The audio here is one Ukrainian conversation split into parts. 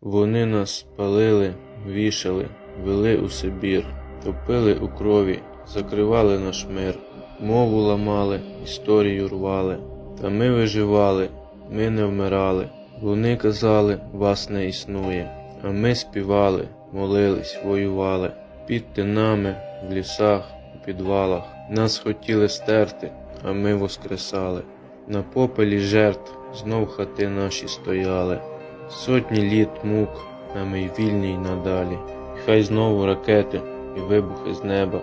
Вони нас палили, вішали, вели у Сибір, топили у крові, закривали наш мир, мову ламали, історію рвали. Та ми виживали, ми не вмирали. Вони казали, вас не існує. А ми співали, молились, воювали. Під тинами, в лісах, у підвалах. Нас хотіли стерти, а ми воскресали. На попелі жертв знов хати наші стояли. Сотні літ мук, а ми й вільні й надалі. Хай знову ракети і вибухи з неба.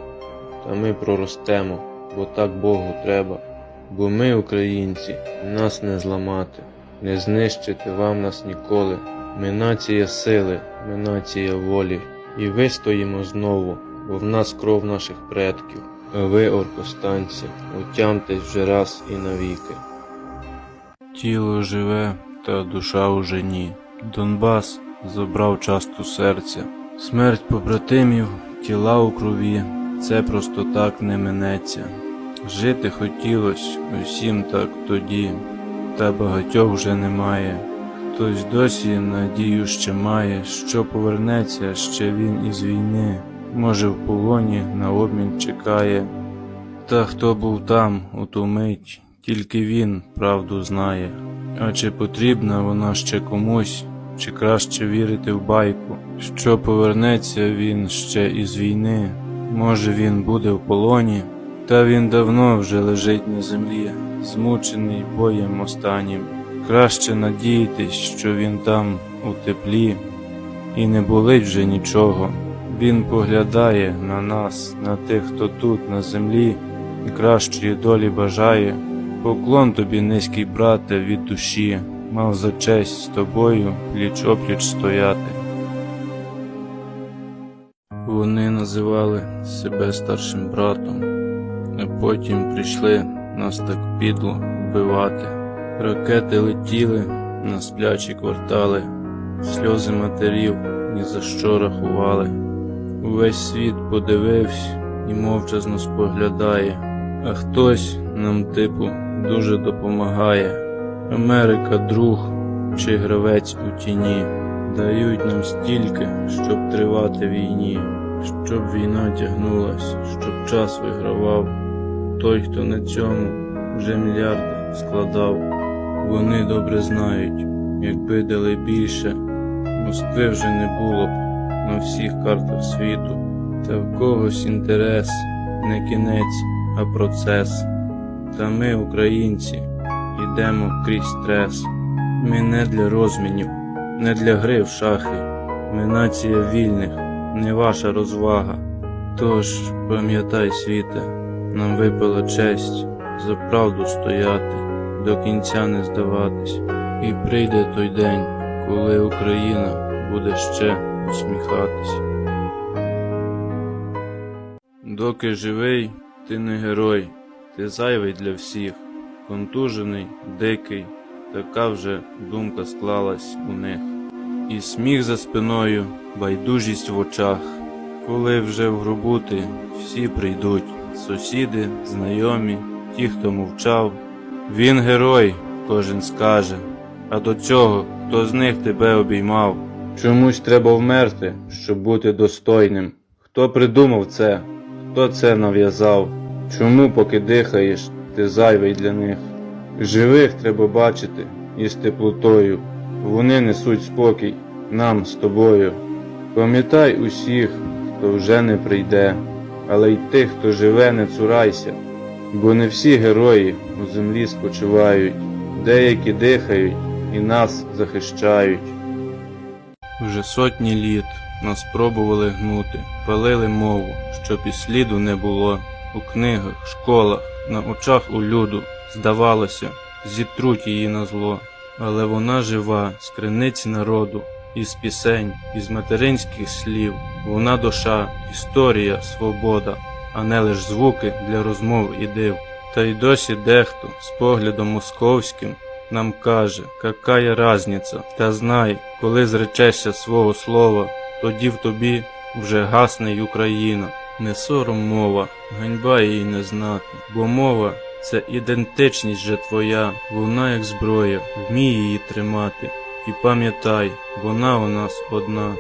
Та ми проростемо, бо так Богу треба. Бо ми, українці, нас не зламати, не знищити вам нас ніколи. Ми нація сили, ми нація волі, і вистоїмо знову, бо в нас кров наших предків. А ви, оркостанці, отямтесь вже раз і навіки. Тіло живе, та душа уже ні. Донбас забрав часту серця. Смерть побратимів, тіла у крові, це просто так не минеться. Жити хотілось усім так тоді, та багатьох вже немає. Хтось досі надію ще має, що повернеться ще він із війни, може в полоні на обмін чекає. Та хто був там у ту мить, тільки він правду знає. А чи потрібна вона ще комусь, чи краще вірити в байку, що повернеться він ще із війни, може він буде в полоні, та він давно вже лежить на землі, змучений боєм останнім. Краще надіятись, що він там у теплі, і не болить вже нічого. Він поглядає на нас, на тих, хто тут на землі, і кращої долі бажає. Поклон тобі, низький брате, від душі, мав за честь з тобою пліч опліч стояти. Вони називали себе старшим братом, а потім прийшли нас так підло вбивати. Ракети летіли на сплячі квартали, сльози матерів ні за що рахували. Увесь світ подивився і мовчазно споглядає, а хтось нам, типу, дуже допомагає. Америка друг чи гравець у тіні. Дають нам стільки, щоб тривати війні, щоб війна тягнулась, щоб час вигравав. Той, хто на цьому вже мільярди складав. Вони добре знають, якби дали більше, Москви вже не було б на всіх картах світу. Та в когось інтерес не кінець, а процес. Та ми, українці, йдемо крізь стрес. Ми не для розмінів, не для гри в шахи. Ми нація вільних, не ваша розвага. Тож пам'ятай, світе, нам випала честь за правду стояти, до кінця не здаватись. І прийде той день, коли Україна буде ще усміхатись. Доки живий, ти не герой, ти зайвий для всіх, контужений, дикий, така вже думка склалась у них. І сміх за спиною, байдужість в очах, коли вже в гробу ти всі прийдуть, сусіди, знайомі, ті, хто мовчав. Він герой, кожен скаже, а до цього хто з них тебе обіймав. Чомусь треба вмерти, щоб бути достойним. Хто придумав це? Хто це нав'язав? Чому, поки дихаєш, ти зайвий для них? Живих треба бачити із теплотою. Вони несуть спокій нам з тобою. Пам'ятай усіх, хто вже не прийде, але й тих, хто живе, не цурайся, бо не всі герої у землі спочивають, деякі дихають і нас захищають. Вже сотні літ нас пробували гнути, палили мову, щоб і сліду не було. У книгах, школах, на очах у люду, здавалося, зітруть її на зло. Але вона жива з криниці народу, із пісень, із материнських слів. Вона душа, історія, свобода, а не лиш звуки для розмов і див. Та й досі дехто з поглядом московським нам каже, какая разниця, та знай, коли зречешся свого слова, тоді в тобі вже гасне й Україна. Не сором мова, ганьба її не знати, бо мова це ідентичність же твоя, вона як зброя, вміє її тримати. і пам'ятай, вона у нас одна.